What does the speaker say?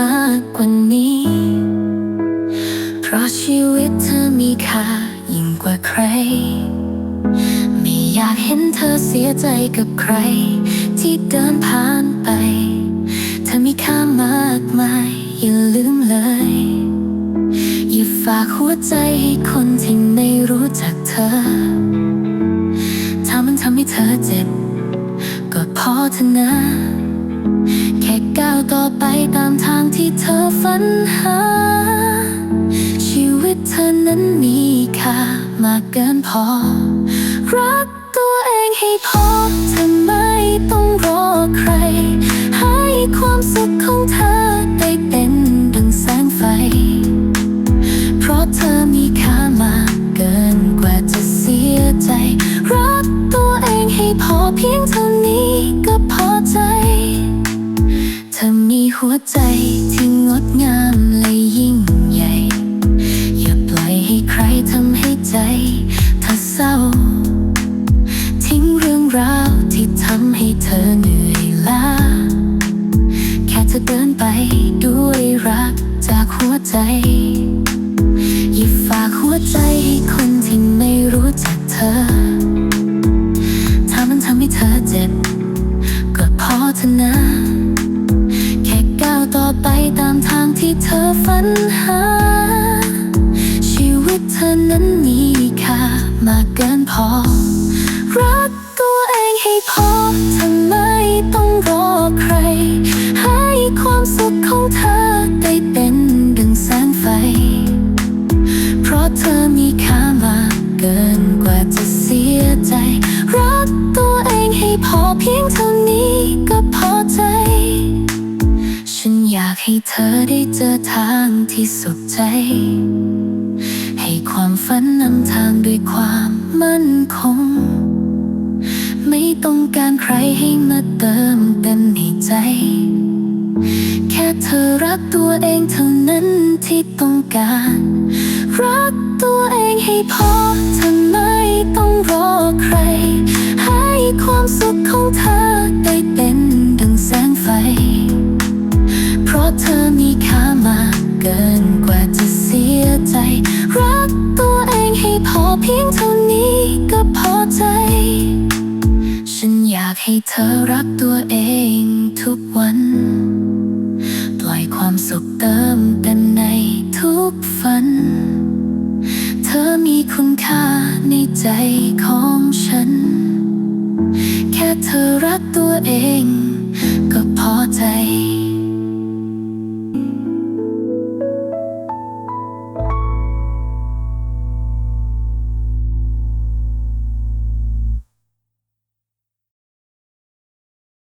อย่านี้ เพราะชีวิตเธอมีค่ายิ่งกว่าใคร ไม่อยากเห็นเธอเสียใจกับใคร ที่เดินผ่านไป เธอมีค่ามากมาย อย่าลืมเลย อย่าฝากหัวใจให้คนที่ไม่รู้จักเธอ ถ้ามันทำให้เธอเจ็บ ก็พอเถอะนะ ต่อไปตามทางที่เธอฝันหา ชีวิตเธอนั้นมีค่ามากเกินพอ รักตัวเองให้พอเธอไม่ต้องรอใคร ให้ความสุขของเธอได้เป็นดังแสงไฟ เพราะเธอมีค่ามากเกินกว่าจะเสียใจ รักตัวเองให้พอเพียงเท่า วใจที่งดงามและยิ่งใหญ่ อย่าปล่อยให้ใครทำให้ใจเธอเศร้า ทิ้งเรื่องราวที่ทำให้เธอเหนื่อยล้า แค่เธอเดินไปด้วยรักจากหัวใจ อย่าฝากหัวใจให้คนที่ไม่รู้จักเธอ หา ชีวิตเธอนั้นมีค่ามากเกินพอ รักตัวเองให้พอเธอไมต้องรอใคร ให้ความสุขของเธอได้เป็นดังแสงไฟ เพราะเธอมีค่ามากเกินกว่าจะเสียใจ รักตัวเองให้พอเพียงเท่า ให้เธอได้เจอทางที่สุขใจ ให้ความฝันนำทางด้วยความมั่นคง ไม่ต้องการใครให้มาเติมเต็มในใจ แค่เธอรักตัวเองเท่านั้นที่ต้องการ รักตัวเองให้พอเธอไม่ต้องรอใคร ให้ความสุขของเธอได้เป็น ใจ รักตัวเองให้พอเพียงเท่านี้ก็พอใจ ฉันอยากให้เธอรักตัวเองทุกวัน ปล่อยความสุขเติมเต็มในทุกฝัน เธอมีคุณค่าในใจของฉัน แค่เธอรักตัวเองก็พอใจ